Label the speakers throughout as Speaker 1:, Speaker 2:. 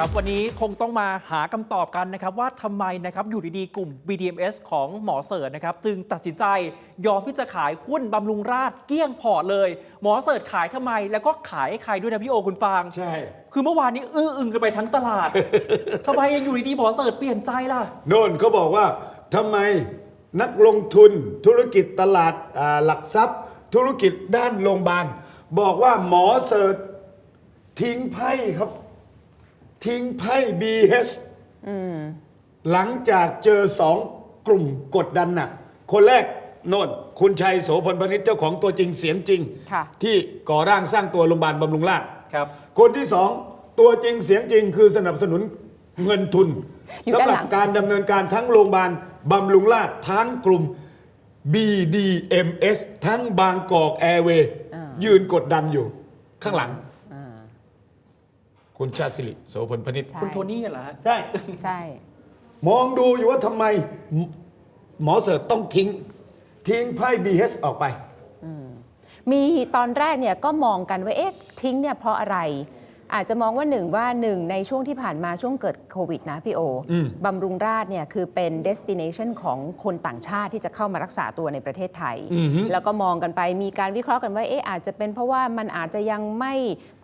Speaker 1: ครับวันนี้คงต้องมาหาคำตอบกันนะครับว่าทำไมนะครับอยู่ดีๆกลุ่ม BDMs ของหมอเสิร์ชนะครับจึงตัดสินใจยอมที่จะขายหุ้นบำรุงราษฎร์เกลี้ยงพอร์ตเลย หมอเสิร์ชขายทำไม แล้วก็ขายให้ใครด้วยนะพี่โอคุณฟาง
Speaker 2: ใช่
Speaker 1: คือเมื่อวานนี้อื้ออึงกันไปทั้งตลาดทำไมยังอยู่ดีๆหมอเสิร์ชเปลี่ยนใจล่ะ
Speaker 2: โน่นเขาบอกว่าทำไมนักลงทุนธุรกิจตลาดอ่าหลักทรัพย์ ธุรกิจด้านโรงพยาบาลบอกว่าหมอเสิร์ชทิ้งไพ่ครับ ทิ้งไพ่ BH หลังจากเจอสองกลุ่มกดดันหนัก คนแรกโน่นคุณชัยโสพลพนิษฐ์เจ้าของตัวจริงเสียงจริง
Speaker 3: ค่ะ
Speaker 2: ที่ก่อร่างสร้างตัวโรงพยาบาลบำรุงราษฎร์
Speaker 1: ครับ
Speaker 2: คนที่สองตัวจริงเสียงจริงคือสนับสนุนเงินทุน
Speaker 3: อยู่
Speaker 2: สำ
Speaker 3: ด้าน
Speaker 2: ห
Speaker 3: หลั
Speaker 2: รับ
Speaker 3: ง
Speaker 2: การดำเนินการทั้งโรงพยาบาลบำรุงราษฎร์ทั้งกลุ่ม BDMS ทั้งบางกอกแอร์เวย์ยืนกดดันอยู่ข้างหลัง คุณชาติสิริโสพลพนิษฐ์
Speaker 3: ใช่
Speaker 1: คุณโทนี่เหรอฮะ
Speaker 2: ใช่
Speaker 3: ใช่
Speaker 2: มองดูอยู่ว่าทำไมหมหมอเสิร์ชต้องทิ้ง ทิ้งไพ่ BH ออกไป
Speaker 3: มีตอนแรกเนี่ยก็มองกันว่าเอ๊ะทิ้งเนี่ยเพราะอะไร อาจจะมองว่าหนึ่งว่าหนึ่งในช่วงที่ผ่านมาช่วงเกิดโควิดนะพี่โออบำรุงราษฎร์เนี่ยคือเป็น destination ของคนต่างชาติที่จะเข้ามารักษาตัวในประเทศไทย แล้วก็มองกันไปมีการวิเคราะห์กันว่าเอ๊ะอาจจะเป็นเพราะว่ามันอาจจะยังไม่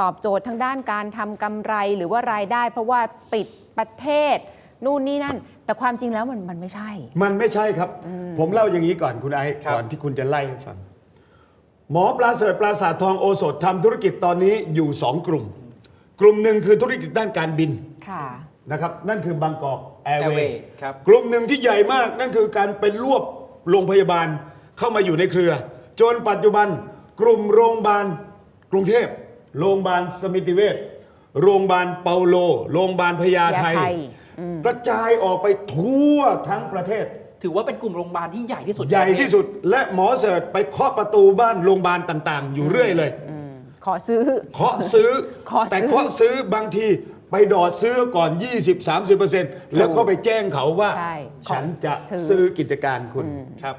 Speaker 3: ตอบโจทย์ทางด้านการทำกำไรหรือว่ารายได้ เพราะว่าปิดประเทศนู่นนี่นั่น แต่ความจริงแล้วมันมันไม่ใช่
Speaker 2: มันไม่ใช่ครับ ผมเล่าอย่างนี้ก่อนคุณไอ้
Speaker 1: ครับ
Speaker 2: ก่อนที่คุณจะไล่ให้ฟังหมอปลาเสริฐปราสาททองโอสถทำธุรกิจตอนนี้อยู่สองกลุ่ม กลุ่มหนึ่งคือธุรกิจด้านการบิน
Speaker 3: ค่ะ
Speaker 2: นะครับ นั่นคือบางกอกแอร์เว
Speaker 1: Airway
Speaker 2: ย์
Speaker 1: ครับ
Speaker 2: กลุ่มหนึ่งที่ใหญ่มากนั่นคือการไปรวบโรงพยาบาลเข้ามาอยู่ในเครือ จนปัจจุบัน กลุ่มโรงพยาบาลกรุงเทพโรงพยาบาลสมิติเวชโรงพยาบาลเปาโล โรงพยาบาลพญาไท
Speaker 3: พญาไท
Speaker 2: กระจายออกไปทั่วทั้งประเทศ
Speaker 1: ถือว่าเป็นกลุ่มโรงพยาบาลที่ใหญ่ที่สุด
Speaker 2: ใหญ่ที่สุดและหมอเสิร์ชไปเคาะประตูบ้านโรงพยาบาลต่าง ๆ อยู่เรื่อยเลย
Speaker 3: ขอซื้อ
Speaker 2: เคาะซื้อ
Speaker 3: เคาะซื้อ
Speaker 2: แต่เคาะซื้อบางทีไปดอดซื้อก่อน 20-30%แล้วก็ไปแจ้งเขาว่า
Speaker 3: ใช่
Speaker 2: ฉันจะ
Speaker 3: ขอซื้อ
Speaker 2: ซื้อกิจการคุณ
Speaker 1: ครับ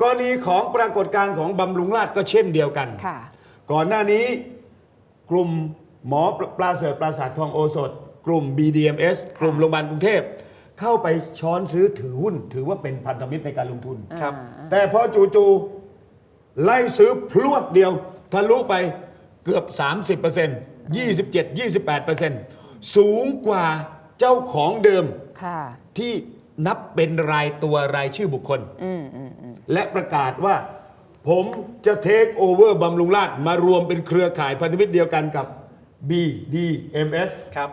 Speaker 2: กรณีของปรากฏการณ์ของบำรุงราชก็เช่นเดียวกัน
Speaker 3: ค่ะ
Speaker 2: ก่อนหน้านี้กลุ่มหมอปลาเสริฐปราสาททองโอสถ กลุ่ม BDMS กลุ่มโรงพยาบาลกรุงเทพ เข้าไปช้อนซื้อถือหุ้น ถือว่าเป็นพันธมิตรในการลงทุน
Speaker 1: ครับ
Speaker 2: แต่พอจู่ๆไล่ซื้อพลวดเดียวทะลุไป เกือบ 30% 27 28%สูงกว่าเจ้าของเดิม
Speaker 3: ค่ะ
Speaker 2: ที่นับเป็นรายตัวรายชื่อบุคคลและประกาศว่า ผมจะเทคโอเวอร์บำรุงราชมารวมเป็นเครือข่ายพันธมิตรเดียวกันกับ BDMS
Speaker 1: ครับ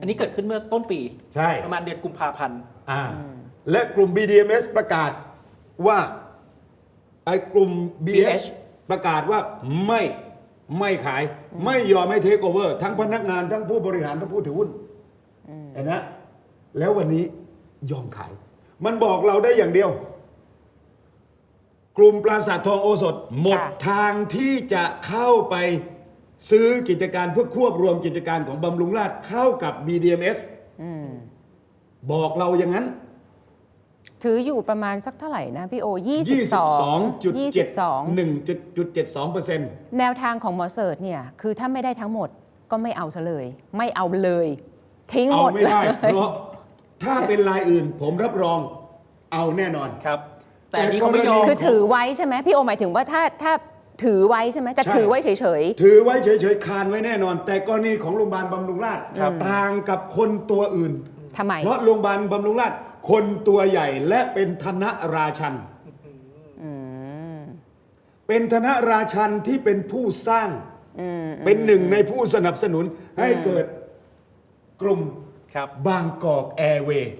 Speaker 1: อันนี้เกิดขึ้นเมื่อต้นปี
Speaker 2: ใช่
Speaker 1: ประมาณเดือนกุมภาพันธ์
Speaker 2: อ่า และกลุ่ม BDMS ประกาศว่าไอ้กลุ่ม BH ประกาศว่าไม่ ไม่ขายไม่ยอมให้เทคโอเวอร์ทั้งพนักงานทั้งผู้บริหารทั้งผู้ถือหุ้นเห็นนะ แล้ววันนี้ยอมขาย มันบอกเราได้อย่างเดียว กลุ่มปราสาททองโอสถหมด
Speaker 3: ค่ะ
Speaker 2: ทางที่จะเข้าไปซื้อกิจการเพื่อควบรวมกิจการของบำรุงราชเข้ากับ BDMS บอกเราอย่างนั้น
Speaker 3: ถืออยู่ประมาณสักเท่าไหร่นะพี่โอ 22
Speaker 2: 22.71.72เปอร์เซ็นต์
Speaker 3: แนวทางของหมอเสิร์ชเนี่ยคือถ้าไม่ได้ทั้งหมดก็ไม่เอาซะเลย ไม่เอาเลย ทิ้ง
Speaker 2: เอา
Speaker 3: หมด
Speaker 2: ไม่ได้
Speaker 3: เลย
Speaker 2: เพราะถ้าเป็นรายอื่นผมรับรองเอาแน่นอน
Speaker 1: ครับ แต่อันนี้เขาไม่ยอม
Speaker 3: คือถือไว้ใช่ไหมพี่โอหมายถึงว่าถ้าถ้าถือไว้ใช่ไหมจะ
Speaker 2: ใช่
Speaker 3: ถือไว้เฉย
Speaker 2: ถือไว้เฉยๆคานไว้แน่นอน แต่กรณีของโรงพยาบาลบำรุงราษฎร์
Speaker 1: ครับ
Speaker 2: ต่างกับคนตัวอื่น
Speaker 3: ๆทำไม
Speaker 2: เพราะโรงพยาบาลบำรุงราษฎร์ คนตัวใหญ่และเป็นธนราชันเป็นธนราชันที่เป็นผู้สร้างเป็นหนึ่งในผู้สนับสนุนให้เกิดกลุ่ม
Speaker 1: ครับ
Speaker 2: บางกอกแอร์เวย์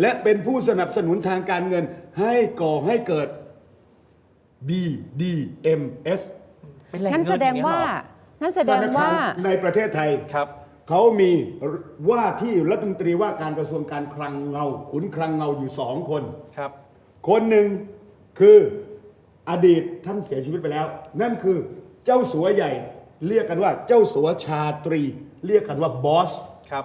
Speaker 2: และเป็นผู้สนับสนุนทางการเงิน ให้ก่อให้เกิด BDMS
Speaker 1: เป็นแหล่ง
Speaker 3: งั้น
Speaker 1: เงิ
Speaker 3: แส
Speaker 1: น
Speaker 3: ด
Speaker 1: องย่างเงี้ย
Speaker 3: ว่า
Speaker 1: เหรอ
Speaker 3: งั้นแสดงว่า
Speaker 2: ธนครในประเทศไทย
Speaker 1: ครับ
Speaker 2: เขามีว่าที่รัฐมนตรีว่าการกระทรวงการคลังเงา ขุนคลังเงาอยู่สองคน
Speaker 1: ครับ
Speaker 2: คนหนึ่งคืออดีตท่านเสียชีวิตไปแล้ว นั่นคือเจ้าสัวใหญ่ เรียกกันว่าเจ้าสัวชาตรี เรียกกันว่าบอส
Speaker 1: ครับ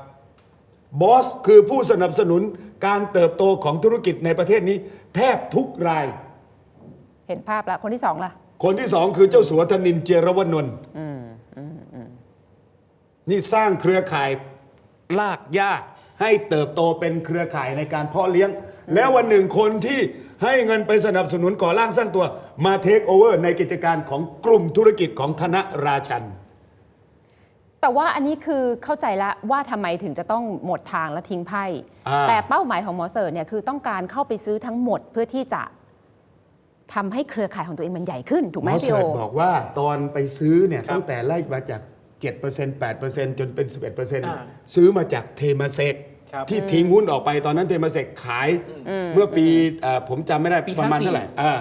Speaker 2: บอสคือผู้สนับสนุนการเติบโตของธุรกิจในประเทศนี้ แทบทุกราย
Speaker 3: เห็นภาพละคนที่สองล่ะ
Speaker 2: คนที่สองคือเจ้าสัวธนินเจยรวนนท์ นี่สร้างเครือข่ายลากหญ้าให้เติบโตเป็นเครือข่ายในการเพาะเลี้ยง แล้ววันหนึ่งคนที่ให้เงินไปสนับสนุนก่อร่างสร้างตัวมาเทคโอเวอร์ในกิจการของกลุ่มธุรกิจของธนราชัน
Speaker 3: แต่ว่าอันนี้คือเข้าใจละว่าทำไมถึงจะต้องหมดทางและทิ้งไพ่
Speaker 2: อ่า
Speaker 3: แต่เป้าหมายของหมอเสิร์ชเนี่ยคือต้องการเข้าไปซื้อทั้งหมดเพื่อที่จะทำให้เครือข่ายของตัวเองมันใหญ่ขึ้น ถูก
Speaker 2: ห
Speaker 3: ไห
Speaker 2: ม
Speaker 3: ม
Speaker 2: อ
Speaker 3: พี่
Speaker 2: เสิ
Speaker 3: โอ
Speaker 2: ร์ชบอกว่าตอนไปซื้อเนี่ย
Speaker 1: ครับ
Speaker 2: ตั้งแต่ไล่มาจาก 7% 8%จนเป็น 11%
Speaker 1: อ่า
Speaker 2: ซื้อมาจากเทมาเซก
Speaker 1: ครับ
Speaker 2: ที่ทิ้งหุ้นออกไปตอนนั้นเทมาเซกขายเมื่อปีเอ่อผมจำไม่ได้
Speaker 1: ปี
Speaker 2: ประมาณ
Speaker 1: 54
Speaker 2: เท่าไหร่อ่า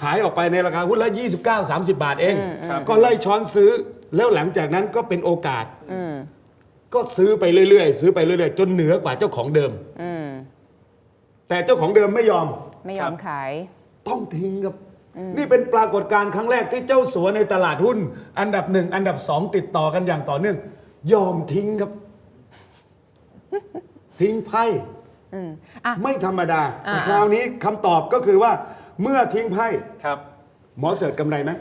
Speaker 2: ขายออกไปในราคาหุ้นละ29 30 บาทเอง
Speaker 1: ครับ
Speaker 2: ก็ไล่ช้อนซื้อแล้วหลังจากนั้นก็เป็นโอกาส
Speaker 3: อืม
Speaker 2: ก็ซื้อไปเรื่อยๆ ซื้อไปเรื่อยๆ จนเหนือกว่าเจ้าของเดิม
Speaker 3: อืม
Speaker 2: แต่เจ้าของเดิมไม่ยอม
Speaker 3: ไม่ยอมขาย
Speaker 2: ต้องทิ้งครับ นี่เป็นปรากฏการณ์ครั้งแรกที่เจ้าสัวในตลาดหุ้น อันดับหนึ่งอันดับสองติดต่อกันอย่างต่อเนื่อง ยอมทิ้งครับ ทิ้งไพ่
Speaker 3: อืมอะ
Speaker 2: ไม่ธรรมดา
Speaker 3: อ่า
Speaker 2: คราวนี้คำตอบก็คือว่า เมื่อทิ้งไพ่
Speaker 1: ครับ
Speaker 2: หมอเสิร์ชกำไรไหม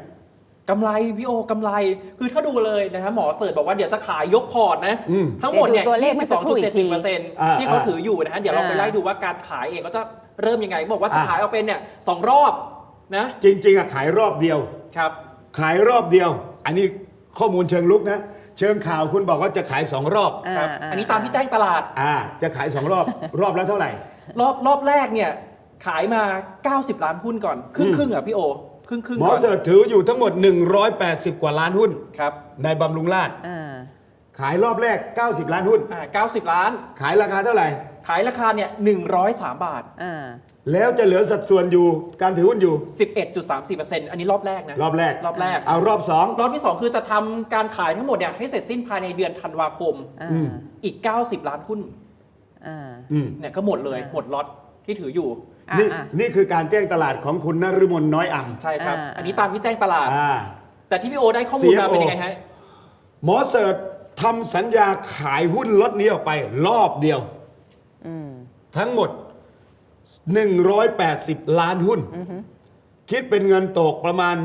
Speaker 1: กำไรพี่โอกำไรคือถ้าดูเลยนะฮะหมอเสิร์ชบอกว่าเดี๋ยวจะขายยกพอร์ตนะ
Speaker 2: อืม
Speaker 1: ทั้งหมดเนี่ย
Speaker 3: เดี๋ยวดูตัวเลขเมื่อสักครู่อีกที
Speaker 1: 22.71%
Speaker 2: อ่า
Speaker 1: ที่เขา
Speaker 2: อ่า
Speaker 1: ถืออยู่นะฮะเดี๋ยวเราไป
Speaker 3: อ่า
Speaker 1: ไล่ดูว่าการขายเองก็จะเริ่มยังไง บอกว่าจะ
Speaker 2: อ่า
Speaker 1: ขายเอาเป็นเนี่ยสองรอบ นะ
Speaker 2: จริง ๆอะขายรอบเดียว
Speaker 1: ครับ
Speaker 2: ขายรอบเดียว อันนี้ข้อมูลเชิงลุกนะ เชิงข่าวคุณบอกว่าจะขายสองรอบ
Speaker 1: ครับ
Speaker 3: อ่า
Speaker 1: อันนี้ตามที่แจ้งตลาด
Speaker 2: อ่า จะขายสองรอบ รอบแล้วเท่าไหร่
Speaker 1: รอบรอบแรกเนี่ย ขายมา 90 ล้านหุ้นก่อน ครึ่ง
Speaker 2: อืม
Speaker 1: ครึ่งๆอะพี่โอ ครึ่งครึ่ง
Speaker 2: หมอเสิร์ชถืออยู่ทั้งหมด 180 กว่าล้านหุ้น
Speaker 1: ครับ
Speaker 2: ในบำรุงราช
Speaker 3: อ่า
Speaker 2: ขายรอบแรก 90 ล้านหุ้น
Speaker 1: อ่า 90 ล้าน
Speaker 2: ขายราคาเท่าไหร่
Speaker 1: ขายราคาเนี่ย103 บาท
Speaker 3: อ่า
Speaker 2: แล้วจะเหลือสัดส่วนอยู่การถือหุ้นอยู่
Speaker 1: 11.34%อันนี้รอบแรกนะ
Speaker 2: รอบแรก
Speaker 1: รอบแรก
Speaker 2: เอารอบสอง
Speaker 1: รอบที่ 2 คือจะทำการขายทั้งหมดเนี่ยให้เสร็จสิ้นภายในเดือนธันวาคม
Speaker 3: อ่า
Speaker 2: อืม
Speaker 1: อีก 90 ล้านหุ้น
Speaker 3: อ่า
Speaker 2: อืม
Speaker 1: เนี่ยก็หมดเลยหมดล็อตที่ถืออยู่
Speaker 3: อ่า
Speaker 2: นี่
Speaker 3: อ่า
Speaker 2: นี่คือการแจ้งตลาดของคุณนฤมลน้อยอ่
Speaker 1: ใช่ครับ
Speaker 3: อ่า
Speaker 1: อันนี้ตามที่แจ้งตลาดำ
Speaker 2: อ่า
Speaker 1: แต่ที่พี่โอได้ข้อมูลมา
Speaker 2: CFO
Speaker 1: เป็นยังไงฮะ
Speaker 2: หมอเสิร์ชทำสัญญาขายหุ้นล็อตนี้ออกไปรอบเดียว
Speaker 3: อืม
Speaker 2: ทั้งหมด 180 ล้านหุ้น คิดเป็นเงินตกประมาณ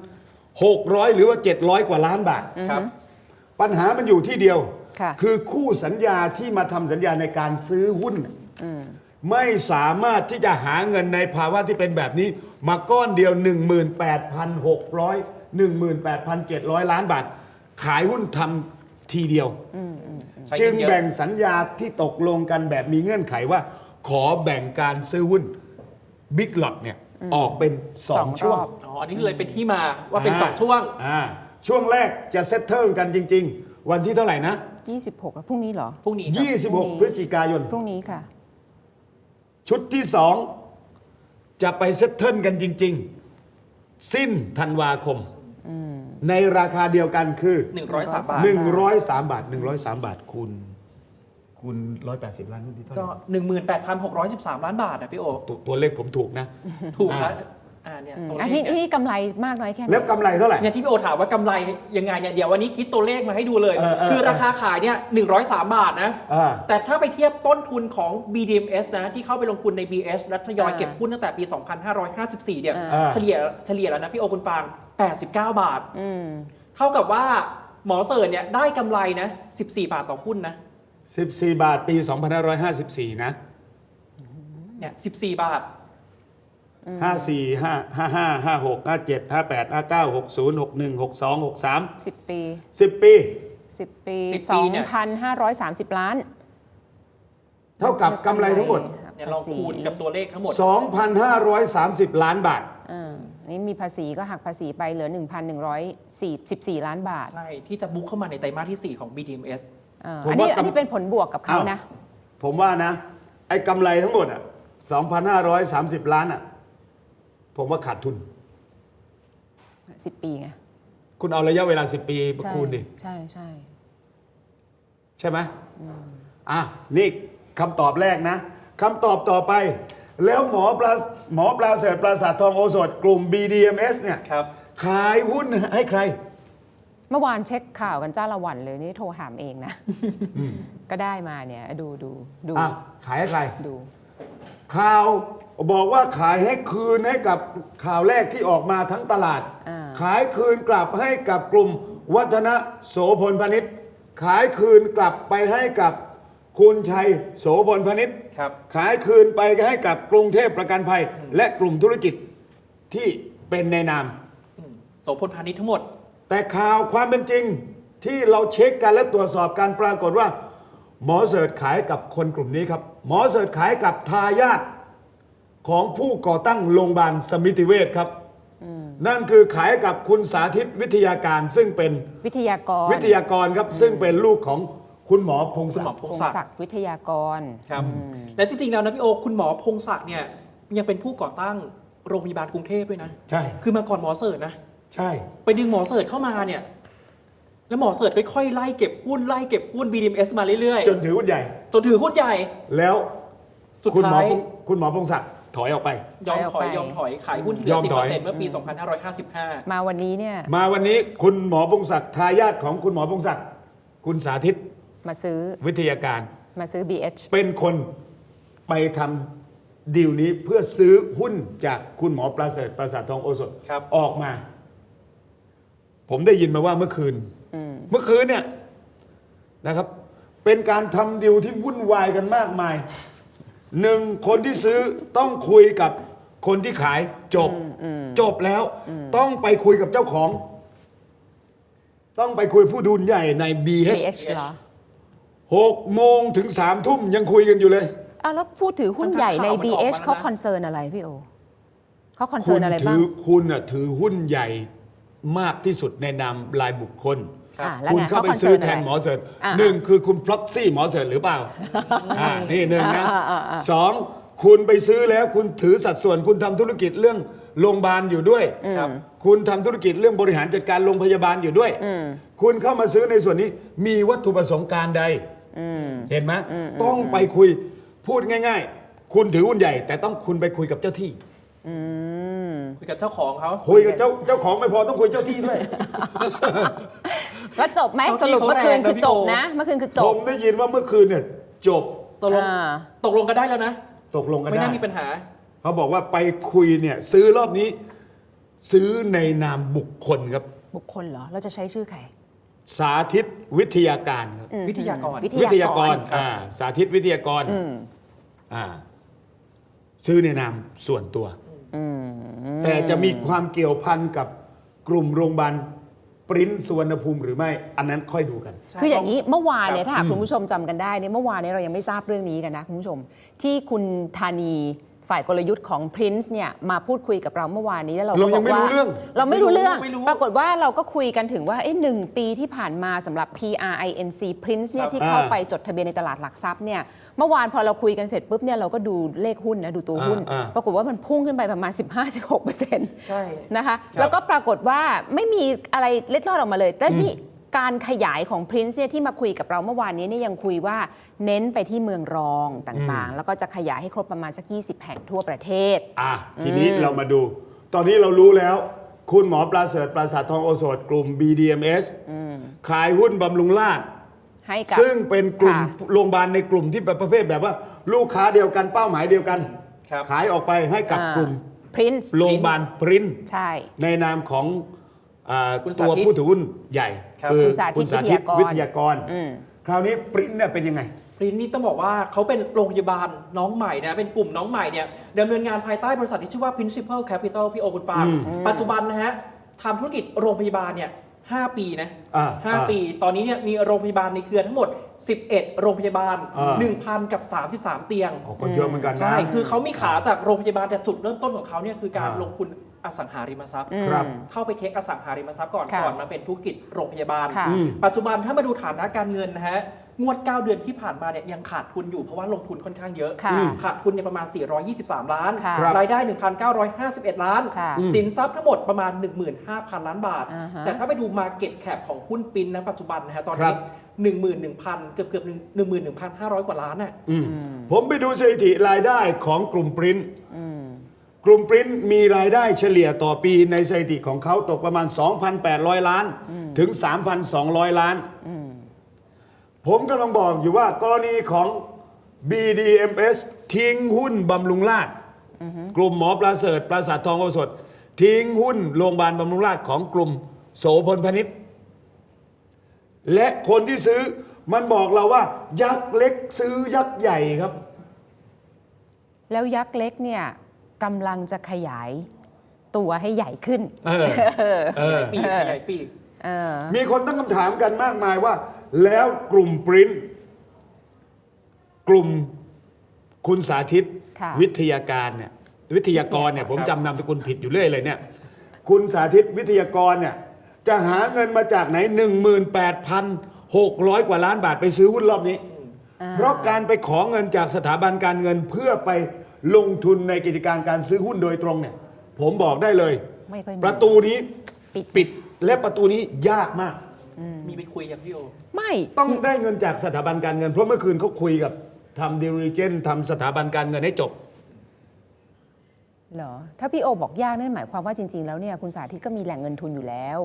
Speaker 2: 18,600 หรือว่า 700 กว่าล้านบาท
Speaker 1: ครับ
Speaker 2: ปัญหามันอยู่ที่เดียว
Speaker 3: ค่ะ
Speaker 2: อคู่สัญญาที่มาทำสัญญาในการซื้อหุ้น
Speaker 3: อืม
Speaker 2: ไม่สามารถที่จะหาเงินในภาวะที่เป็นแบบนี้ มาก้อนเดียว 18,600 18,700 ล้านบาท ขายหุ้นทำ ทีเดียว
Speaker 1: ใช้
Speaker 2: จึง
Speaker 1: เยอะ
Speaker 2: แบ่งสัญญาที่ตกลงกันแบบมีเงื่อนไขว่า ขอแบ่งการซื้อหุ้นบิ๊กหลอตเนี่ยออกเป็น
Speaker 3: สอง
Speaker 2: 2ช่วง
Speaker 3: รอบ
Speaker 1: อ๋อ อันนี้เลยเป็นที่มาว่าเป็นสองช่วง
Speaker 2: อ่าช่วงแรกจะเซตเทิลกันจริง ๆ วันที่เท่าไหร่นะ
Speaker 3: 26แล้วพรุ่งนี้เหรอ
Speaker 1: พรุ่งนี้ครับ
Speaker 2: 26 พฤศจิกายน
Speaker 3: พรุ่งนี้ค่ะ
Speaker 2: ชุดที่สองจะไปเซตเทิลกันจริง ๆ สิ้นธันวาคม ในราคาเดียวกันคือ
Speaker 1: 103บาท
Speaker 2: 103บาท103บาทคูณคูณ180ล้านหุ้นที่เท่าไห
Speaker 1: ก็
Speaker 2: ร่
Speaker 1: 18,613ล้านบาทนะพี่โอ
Speaker 2: ตัวตัวเลขผมถูกนะ
Speaker 1: ถูกนะ
Speaker 2: อ่า
Speaker 1: อ่าเนี่ย
Speaker 3: อืม
Speaker 1: ตัวเล
Speaker 3: อัน
Speaker 1: ข
Speaker 3: ที่
Speaker 1: เนี่ย
Speaker 3: ที่กำไรมากน้อยแค่ไหน
Speaker 2: แล้วกำไรเท่าไหร่
Speaker 1: เนี่ยที่พี่โอถามว่ากำไรยังไงเนี่ยเดี๋ยววันนี้คิดตัวเลขมาให้ดูเลย
Speaker 2: เออเออ
Speaker 1: คือราคาขายเนี่ย103บาทนะ
Speaker 2: อ่า
Speaker 1: แต่ถ้าไปเทียบต้นทุนของ BDMs นะที่เข้าไปลงทุนใน BS และทยอย
Speaker 3: อ่า
Speaker 1: เก็บหุ้นตั้งแต่ปี 2554 เนี่ย
Speaker 3: อ่า
Speaker 1: เฉลี่ยเฉลี่ยแล้วนะพี่โอคุณฟาง 89 บาท
Speaker 3: อืม
Speaker 1: เท่ากับว่าหมอเสิร์ชเนี่ยได้กำไรนะ 14 บาทต่อหุ้นนะ
Speaker 2: 14 บาทปี 2554 นะ
Speaker 1: เนี่ย14 บาท
Speaker 2: 54 5 55 56 57 58 59 60 61 62 63
Speaker 3: 10ปี
Speaker 2: 10 ปี
Speaker 3: 10ปี
Speaker 1: 10ปีเนี่ย
Speaker 3: 2,530ล้าน
Speaker 2: เท่ากับกำไรทั้งหมด
Speaker 1: เนี่ยลองคูณกับตัวเลขทั้งหมด
Speaker 2: 2,530 ล้านบาท
Speaker 3: อ่าอั นนี้มีภาษีก็หักภาษีไปเหลือ 1,114 ล้านบาท
Speaker 1: ใช่ที่จะบุ๊กเข้ามาในไตรมาสที่ 4 ของ BDMs
Speaker 3: อ่า
Speaker 2: ผม
Speaker 3: อันนี้
Speaker 2: ว่ากำ
Speaker 3: อันนี้เป็นผลบวกกับเขานะ
Speaker 2: ผมว่านะ ไอ้กำไรทั้งหมดอะ2,530 ล้านอะ ผมว่าขาดทุน
Speaker 3: 10 ปีไง
Speaker 2: คุณเอาระยะเวลา 10 ปีมา
Speaker 3: ใช่
Speaker 2: คูณดิ
Speaker 3: ใช่ใช่
Speaker 2: ใช่ไหมอะ นี่คำตอบแรกนะคำตอบต่อไป แล้วหมอปลาหมอปลาเสริฐปราสาททองโอสถกลุ่ม BDMS เนี่ย
Speaker 1: ครับ
Speaker 2: ขายหุ้นให้ใคร
Speaker 3: เมื่อวานเช็คข่าวกันจ้าละวันเลยนี่โทรถามเองนะ ก็ได้มาเนี่ย ดูดูดู
Speaker 2: อะขายให้ใคร
Speaker 3: ดู
Speaker 2: ข่าวบอกว่าขายให้คืนให้กับข่าวแรกที่ออกมาทั้งตลาด
Speaker 3: อ่า
Speaker 2: ขายคืนกลับให้กับกลุ่มวัฒนะโสพลพนิษฐ์ขายคืนกลับไปให้กับ คุณชัยโสพลพนิษฐ์
Speaker 1: ครับ
Speaker 2: ขายคืนไปให้กับกรุงเทพประกันภัย และกลุ่มธุรกิจที่เป็นในนาม
Speaker 1: โสพลพาณิชย์ทั้งหมด
Speaker 2: แต่ข่าวความเป็นจริงที่เราเช็คกันและตรวจสอบการปรากฏว่า หมอเสิร์ชขายกับคนกลุ่มนี้ครับ หมอเสิร์ชขายกับทายาทของผู้ก่อตั้งโรงพยาบาลสมิติเวชครับ นั่นคือขายกับคุณสาธิตวิทยาการซึ่งเป็น
Speaker 3: วิทยากร
Speaker 2: วิทยากรครับซึ่งเป็นลูกของ คุณหมอพง
Speaker 1: คุณ
Speaker 2: ศั
Speaker 1: หม
Speaker 2: ก
Speaker 1: อ
Speaker 2: ดิ์
Speaker 1: พ
Speaker 3: พ
Speaker 1: ง
Speaker 3: ง
Speaker 1: ศักดิ์
Speaker 3: ศักดิ์วิทยากร
Speaker 1: ครับและจริงๆ แล้วนะพี่โอ คุณหมอพงศักดิ์เนี่ยยังเป็นผู้ก่อตั้งโรงพยาบาลกรุงเทพด้วยนะ
Speaker 2: ใช่
Speaker 1: คือมาก่อนหมอเสิร์ชนะ
Speaker 2: ใช่
Speaker 1: ไปดึงหมอเสิร์ชเข้ามาเนี่ย แล้วหมอเสิร์ชค่อยๆ ไล่เก็บหุ้นไล่เก็บหุ้น BDMs มาเรื่อย
Speaker 2: จนถือหุ้นใหญ่
Speaker 1: ๆ จนถือหุ้นใหญ่
Speaker 2: แล้ว
Speaker 1: สุด
Speaker 2: คุณหมอ
Speaker 1: ท้าย
Speaker 2: พงคุณหมอพงศักดิ์ถอยออกไป
Speaker 1: ยอมถอย
Speaker 3: ไป
Speaker 1: ยอมถอยขายหุ้นที่เหลื
Speaker 2: ย
Speaker 1: อ
Speaker 2: อมถอย
Speaker 1: 10%เมื่อปี 2555
Speaker 3: มาวันนี้เนี่ย
Speaker 2: มาวันนี้คุณหมอพงศักดิ์ทายาทของคุณหมอพงศักดิ์คุณสาธิต
Speaker 3: มาซื้อ
Speaker 2: วิทยาการ
Speaker 3: มาซื้อ BH
Speaker 2: เป็นคนไปทำดีลนี้เพื่อซื้อหุ้นจากคุณหมอประเสริฐประสาททองโอสถ
Speaker 1: ครับ
Speaker 2: ออกมา ผมได้ยินมาว่าเมื่อคืน เมื่อคืนเนี่ยนะครับ เป็นการทำดีลที่วุ่นวายกันมากมายหนึ่งคนที่ซื้อต้องคุยกับคนที่ขายจบ จบแล้ว ต้องไปคุยกับเจ้าของ ต้องไปคุยผู้ดูนใหญ่ใน BH
Speaker 3: BH เหรอ
Speaker 2: หกโมงถึงสามทุ่มยังคุยกันอยู่เลย
Speaker 3: อ้าวแล้วผู้ถือหุ้นใหญ่ใน
Speaker 1: ข่าวมันออกมา
Speaker 3: BH
Speaker 1: แล้วนะ
Speaker 3: เขาคอนเซิร์นอะไรพี่โอเขาคอนเซิ
Speaker 2: คุ
Speaker 3: ร์
Speaker 2: ณ
Speaker 3: นอะไร
Speaker 2: ถื
Speaker 3: บ้าง
Speaker 2: อคุณน่ะถือหุ้นใหญ่มากที่สุดในนามรายบุคคล
Speaker 3: อะแล้ว
Speaker 2: คุณ
Speaker 3: ไง
Speaker 2: เข้าไป
Speaker 3: เขา
Speaker 2: ซื้อ
Speaker 3: concern
Speaker 2: แทน
Speaker 3: อะไร
Speaker 2: หมอเสิร์ช
Speaker 3: อ่า
Speaker 2: หนึ่งคือคุณพล็อกซี่หมอเสิร์ชหรือเปล่าอ่านี่หนึ่งนะ
Speaker 3: อ่าอ่าอ่า
Speaker 2: สองคุณไปซื้อแล้วคุณถือสัดส่วนคุณทำธุรกิจเรื่องโรงพยาบาลอยู่ด้วย
Speaker 1: ครับ
Speaker 2: คุณทำธุรกิจเรื่องบริหารจัดการโรงพยาบาลอยู่ด้วย คุณเข้ามาซื้อในส่วนนี้มีวัตถุประสงค์การใด เห็นไหมต้องไปคุยพูดง่าย ๆ คุณถือหุ้นใหญ่ แต่ต้องคุณไปคุยกับเจ้าที่
Speaker 1: คุยกับเจ้าของเขา
Speaker 2: คุยกับเจ้าเจ้าของไม่พอต้องคุยเจ้าที่ด้วย
Speaker 3: แล้วจบไหม
Speaker 1: เจ้าที่
Speaker 3: สรุปเมื่อคืน
Speaker 1: เขาแรงนะ
Speaker 3: คือ
Speaker 1: พี่
Speaker 3: จบ
Speaker 1: โอ
Speaker 3: นะเมื่อคืนคือจ
Speaker 2: ผ
Speaker 3: บ
Speaker 2: มได้ยินว่าเมื่อคืนเนี่ยจบ
Speaker 1: ตกลง
Speaker 3: อ่า
Speaker 1: ตกลงกันได้แล้วนะ
Speaker 2: ตกลงกัน
Speaker 1: ไม่
Speaker 2: ได้
Speaker 1: น่ามีปัญหา
Speaker 2: เขาบอกว่าไปคุยเนี่ย ซื้อรอบนี้ ซื้อในนามบุคคลครับ
Speaker 3: บุคคลเหรอเราจะใช้ชื่อใคร
Speaker 2: สาธิตวิทยาการครับ
Speaker 1: วิทยากร
Speaker 3: วิ
Speaker 2: วิทยากร
Speaker 1: ครับ
Speaker 2: อ่าสาธิตวิทยากรอ่าซื้อในนามส่วนตัว แต่จะมีความเกี่ยวพันกับกลุ่มโรงพยาบาลปริ้นสุวรรณภูมิหรือไม่ อันนั้นค่อยดูกัน
Speaker 1: ใช่
Speaker 3: คืออย่างนี้เมื่อวานเนี่ย
Speaker 1: ครับ
Speaker 3: ถ้าหากคุณผู้ชมจำกันได้เนี่ยเมื่อวานเนี่ยเรายังไม่ทราบเรื่องนี้กันนะคุณผู้ชม ที่คุณธานี ฝ่ายกลยุทธ์ของ Prince เนี่ยมาพูดคุยกับเราเมื่อวานนี้แล้วเราก็
Speaker 2: เรายัง
Speaker 3: บ
Speaker 2: ไม่
Speaker 3: อก
Speaker 2: รู้
Speaker 3: ว่า
Speaker 2: เรื่อง
Speaker 3: เราไม่รู้เรื่อง
Speaker 1: ไม่รู้
Speaker 3: ปรากฏว่าเราก็คุยกันถึงว่าเอ๊ะหนึ่งปีที่ผ่านมาสำหรับ PRINC Prince เนี่
Speaker 1: ค
Speaker 3: ย
Speaker 1: รับ
Speaker 3: ที่เข้า
Speaker 2: อ่า
Speaker 3: ไปจดทะเบียนในตลาดหลักทรัพย์เนี่ยเมื่อวานพอเราคุยกันเสร็จปุ๊บเนี่ยเราก็ดูเลขหุ้นนะดูตัวหุ้น
Speaker 2: อ่าอ่า
Speaker 3: ปรากฏว่ามันพุ่งขึ้นไปประมาณ 15-16%
Speaker 1: ใช่
Speaker 3: นะคะ
Speaker 1: ครับ
Speaker 3: แล้วก็ปรากฏว่าไม่มีอะไรเล็ดลอดออกมาเลยแต่นี่ การขยายของ Prince เนี่ยที่มาคุยกับเราเมื่อวานนี้เนี่ยยังคุยว่าเน้นไปที่เมืองรองต่างๆ แล้วก็จะขยายให้ครบประมาณสัก20 แห่งทั่วประเทศ
Speaker 2: อะทีนี้เรามาดู ตอนนี้เรารู้แล้ว คุณหมอปราเสริฐปราสาททองโอสถกลุ่ม BDMS ขายหุ้นบำรุงราช
Speaker 3: ให้กับ
Speaker 2: ซึ่งเป็นกลุ่ม
Speaker 3: ค่ะ
Speaker 2: โรงพยาบาลในกลุ่มที่แบบประเภทแบบว่า ลูกค้าเดียวกันเป้าหมายเดียวกัน
Speaker 1: ครับ
Speaker 2: ขายออกไปให้กับ
Speaker 3: อ่าก
Speaker 2: ลุ่ม
Speaker 3: Prince
Speaker 2: โรงพยาบาลปริ้น
Speaker 3: ใช่
Speaker 2: ในนามของอ่า
Speaker 1: คุณ
Speaker 2: ตัว
Speaker 1: สาธิต
Speaker 2: ผู้ถือหุ้นใหญ่
Speaker 1: ครับ
Speaker 2: คือ
Speaker 3: คุณสาธิต
Speaker 2: คุณสาธิต
Speaker 3: วิ
Speaker 2: วิ
Speaker 3: ทยาย
Speaker 2: ทาก
Speaker 3: ร
Speaker 2: ร
Speaker 3: อืม
Speaker 2: คราวนี้ปริ้นเนี่ยเป็นยังไง
Speaker 1: พรินนี่ต้องบอกว่าเขาเป็นโรงพยาบาลน้องใหม่นะเป็นกลุ่มน้องใหม่เนี่ยดำเนินงานภายใต้บริษัทที่ชื่อว่า Principal Capital พี่โอคุณปาล์มปัจจุบันนะฮะทำธุรกิจโรงพยาบาลเนี่ย5ปีนะ
Speaker 2: อ่า
Speaker 1: ห้า
Speaker 2: อ่า
Speaker 1: ปี ตอนนี้เนี่ยมีโรงพยาบาลในเครือทั้งหมด 11 โรงพยาบาล
Speaker 2: อ่า
Speaker 1: 1,000 กับ 33 เตียง
Speaker 2: อ๋อก็เยอะเหมือนกันนะ
Speaker 1: ใช่ คือเขามีขาจากโรงพยาบาลแต่จุดเริ่มต้นของเขาเนี่ยคือการ
Speaker 2: อ่า
Speaker 1: ลงทุน อสังหาริมทรัพย์
Speaker 2: ครับ
Speaker 1: เข้าไปเทคอสังหาริมทรัพย์ก่อน
Speaker 3: ค่ะ
Speaker 1: ก่อนมาเป็นธุรกิจโรงพยาบาล
Speaker 3: ค่ะ
Speaker 2: อืม
Speaker 1: ปัจจุบันถ้ามาดูฐานะการเงินนะฮะงวด 9 เดือนที่ผ่านมาเนี่ยยังขาดทุนอยู่เพราะว่าลงทุนค่อนข้างเยอะ
Speaker 3: ค่ะ
Speaker 1: ขาดทุนเนี่ยประมาณ 423 ล้าน
Speaker 3: ค่ะ
Speaker 2: ครับ
Speaker 1: รายได้ 1,951 ล้าน
Speaker 3: ค่ะ
Speaker 1: สินทรัพย์ทั้งหมดประมาณ 15,000 ล้านบาท
Speaker 3: อ่าฮะ
Speaker 1: แต่ถ้าไปดู Market Cap ของหุ้นปินนะปัจจุบันนะฮะตอน
Speaker 2: ครั
Speaker 1: นี้
Speaker 2: บ
Speaker 1: 11,000 เกือบเกือบ11,500 กว่าล้านน่ะ
Speaker 2: อืม ผมไปดูสถิติรายได้ของกลุ่มปริ้น กลุ่มปริ้นมีรายได้เฉลี่ยต่อปีในสถิติของเขาตกประมาณ 2,800 ล้าน ถึง 3,200 ล้าน ผมกำลังบอกอยู่ว่ากรณีของ BDMS ทิ้งหุ้นบำรุงราชกลุ่มหมอประเสริฐประสาททองโอสถ ทิ้งหุ้นโรงพยาบาลบำรุงราชของกลุ่มโสพลพนิษฐ์และคนที่ซื้อมันบอกเราว่า ยักษ์เล็กซื้อยักษ์ใหญ่ครับ
Speaker 3: แล้วยักษ์เล็กเนี่ย กำลังจะขยายตัวให้ใหญ่ขึ้น
Speaker 2: เออเออ
Speaker 1: ปีกขยายปีก
Speaker 3: เออ
Speaker 2: มีคนตั้งคำถามกันมากมายว่า แล้วกลุ่มปริ้นกลุ่มคุณสาธิต
Speaker 3: ค่ะ
Speaker 2: วิทยาการเนี่ยวิทยากรเนี่ย
Speaker 1: ครับ
Speaker 2: ผมจำนามสกุลผิดอยู่เรื่อยเลยเนี่ย คุณสาธิตวิทยากรเนี่ย จะหาเงินมาจากไหน 18,600 กว่าล้านบาทไปซื้อหุ้นรอบนี้ เพราะการไปขอเงินจากสถาบันการเงินเพื่อไป ลงทุนในกิจการการซื้อหุ้นโดยตรงเนี่ย ผมบอกได้เลย
Speaker 3: ไม่ค่อยมี
Speaker 2: ประตูนี้
Speaker 3: ปิด
Speaker 2: ปิดและประตูนี้ยากมาก
Speaker 1: มีไปคุยกับพี่โอ
Speaker 3: ไม่
Speaker 2: ต้องได้เงินจากสถาบันการเงิน เพราะเมื่อคืนเขาคุยกับทำดิริเจนทำสถาบันการเงินให้จบ
Speaker 3: เหรอ ถ้าพี่โอบอกยากนั่นหมายความว่าจริง ๆ แล้วเนี่ยคุณสาธิตก็มีแหล่งเงินทุนอยู่แล้ว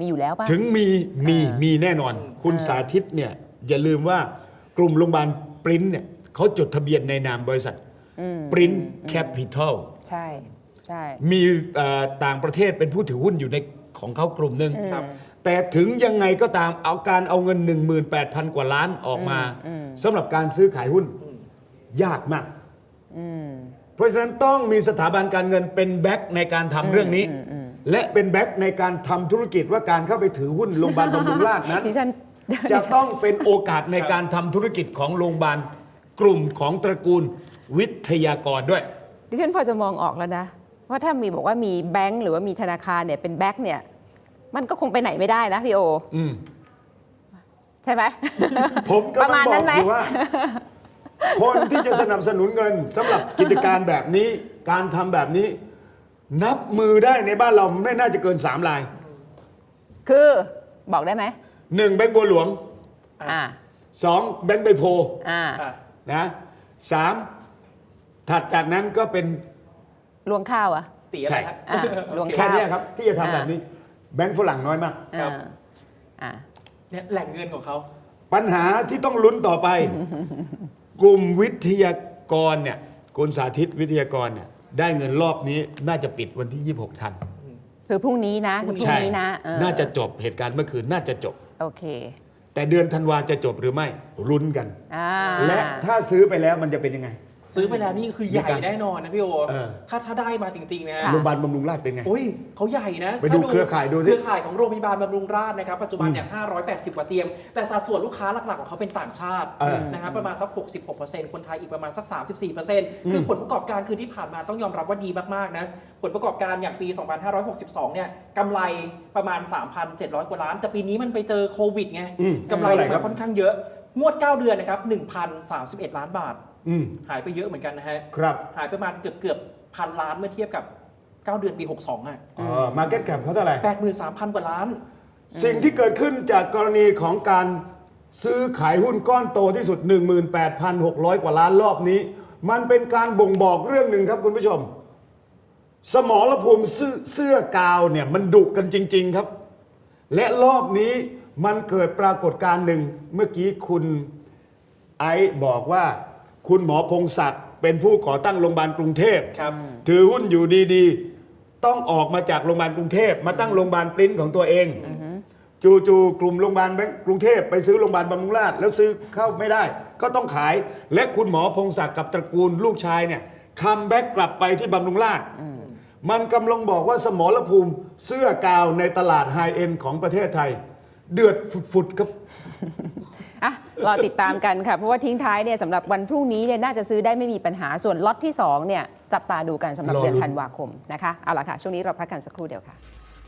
Speaker 3: มีอยู่แล้วป่ะ
Speaker 2: ถึงมีมี
Speaker 3: อ่ามี
Speaker 2: มีแน่นอน คุณสาธิตเนี่ยอย่าลืมว่ากลุ่มโรงพยาบาลปริ้นเนี่ยเขาจดทะเบียนในนามบริษัท ปริ้นแคปิตอล
Speaker 3: ใช่ใช่
Speaker 2: มีเอ่อต่างประเทศเป็นผู้ถือหุ้นอยู่ในของเขากลุ่มหนึ่ง
Speaker 1: ครับ
Speaker 2: แต่ถึงยังไงก็ตามเอาการเอาเงิน 18,000 กว่าล้านออกมาสำหรับการซื้อขายหุ้นยากมาก เพราะฉะนั้นต้องมีสถาบันการเงินเป็นแบ็กในการทำเรื่องนี้ และเป็นแบ็กในการทำธุรกิจว่าการเข้าไปถือหุ้นโรงพยาบาลบำรุงราษฎร์นั้น
Speaker 3: ดิฉัน
Speaker 2: จะต้องเป็นโอกาสในการทำธุรกิจของโรงพยาบาลกลุ่มของตระกูล วิทยากรด้วย
Speaker 3: ดิฉันพอจะมองออกแล้วนะว่าถ้ามีบอกว่ามีแบงก์หรือว่ามีธนาคารเนี่ยเป็นแบ็กเนี่ย มันก็คงไปไหนไม่ได้นะพี่โอ
Speaker 2: อืม
Speaker 3: ใช่ไหม
Speaker 2: ผมก็
Speaker 3: ประ
Speaker 2: ต้อ
Speaker 3: มาณ
Speaker 2: งบ
Speaker 3: นั้
Speaker 2: อก
Speaker 3: นไหม
Speaker 2: อยู่ว่า คนที่จะสนับสนุนเงินสำหรับกิจการแบบนี้ การทำแบบนี้ นับมือได้ในบ้านเราไม่น่าจะเกินสามลาย
Speaker 3: คือบอกได้ไหม
Speaker 2: หนึ่งแบงก์บัวหลวง
Speaker 3: อ่า
Speaker 2: สองแบงก์ใบโพ
Speaker 3: อ่า
Speaker 1: อะ
Speaker 2: นะสาม ถัดจากนั้นก็เป็น
Speaker 3: ลวงข้าวอะ
Speaker 1: สีอะไรฮะ
Speaker 3: อะรวม
Speaker 1: โอเค
Speaker 2: แค่เนี้ยครับ ที่จะทำแบบนี้ แบงก์ฝรั่งน้อยมาก
Speaker 1: ครับ
Speaker 3: อ่าอ่า
Speaker 1: เนี่ยแหล่งเงินของเขา
Speaker 2: ปัญหาที่ต้องลุ้นต่อไป กลุ่มวิทยากรเนี่ยคุณสาธิตวิทยากรเนี่ยได้เงินรอบนี้น่าจะปิดวันที่ 26ทัน
Speaker 3: คือพรุ่งนี้นะคือพรุ่งนี้นะเออ
Speaker 2: น่าจะจบเหตุการณ์เมื่อคืนน่าจะจบ
Speaker 3: โอเค
Speaker 2: แต่เดือนธันวาจะจบหรือไม่รุ้นกัน
Speaker 3: อ่า
Speaker 2: และถ้าซื้อไปแล้วมันจะเป็นยังไง
Speaker 1: ซื้อไปแล้วนี่คือใหญ่
Speaker 2: มีการ
Speaker 1: แน่นอนนะพี่โอ
Speaker 2: เออ
Speaker 1: ถ้าถ้าได้มาจริงๆนะ
Speaker 3: ค่ะ
Speaker 2: โรงพยาบาลบำรุงราษฎร์เป็นไง
Speaker 1: โอ้ยเขาใหญ่นะ
Speaker 2: ไปดู
Speaker 1: ถ้
Speaker 2: เครือข่ายดูสิ
Speaker 1: เครือข่ายของโรงพยาบาลบำรุงราษฎร์นะครับปัจจุบันเนี่ย580 กว่าเตียง แต่สัดส่วนลูกค้าหลักๆของเขาเป็นต่างชาติ
Speaker 2: เออ
Speaker 1: นะครับประมาณสัก 66%คนไทยอีกประมาณสัก 34%คือผลประกอบการคือที่ผ่านมาต้องยอมรับว่าดีมากๆนะผลประกอบการอย่างปี 2562 เนี่ยกำไรประมาณ 3,700 กว่าล้าน แต่ปีนี้มันไปเจอโควิดไง
Speaker 2: อืม
Speaker 1: กำไร
Speaker 2: เท่าไหร่ครั
Speaker 1: มา
Speaker 2: บ
Speaker 1: ค่อนข้างเยอะงวด 9 เดือนนะครับ1,031 ล้านบาท
Speaker 2: อืม
Speaker 1: หายไปเยอะเหมือนกันนะฮะ
Speaker 2: ครับ
Speaker 1: หายไปประมาณเกือบเกือบพันล้านเมื่อเทียบกับ 9 เดือนปี 62อะ
Speaker 2: อ๋อมาร์เก็ตแคปเขาเท่าไหร่
Speaker 1: 83,000 กว่าล้าน
Speaker 2: สิ่งที่เกิดขึ้นจากกรณีของการซื้อขายหุ้นก้อนโตที่สุด 18,600 กว่าล้านรอบนี้ มันเป็นการบ่งบอกเรื่องหนึ่งครับคุณผู้ชม สมรภูมิเสื้อเสื้อกาวเนี่ยมันดุกันจริง ๆครับ และรอบนี้มันเกิดปรากฏการณ์หนึ่งเมื่อกี้คุณไอซ์บอกว่า คุณหมอพงศักดิ์เป็นผู้ก่อตั้งโรงพยาบาลกรุงเทพ
Speaker 1: ครับ
Speaker 2: ถือหุ้นอยู่ดีๆ ต้องออกมาจากโรงพยาบาลกรุงเทพมาตั้งโรงพยาบาลปริ้นของตัวเองจู่ๆกลุ่มโรงพยาบาลแบงก์กรุงเทพไปซื้อโรงพยาบาลบำรุงราษฎร์แล้วซื้อเข้าไม่ได้ ก็ต้องขายและคุณหมอพงศักดิ์กับตระกูลลูกชายเนี่ยคัมแบ็กกลับไปที่บำรุงราษฎร์มันกำลังบอกว่าสมรภูมิเสื้อกาวในตลาดไฮเอ็นของประเทศไทย เดือดฟุดๆครับ
Speaker 3: อะ รอติดตามกันค่ะ เพราะว่าทิ้งท้ายเนี่ยสำหรับวันพรุ่งนี้เนี่ยน่าจะซื้อได้ไม่มีปัญหาส่วนล็อตที่2เนี่ยจับตาดูกันสำหรับเดือ
Speaker 2: น
Speaker 3: ธันวาคมนะคะเอาละค่ะช่วงนี้เราพักกันสักครู่เดียวค่ะ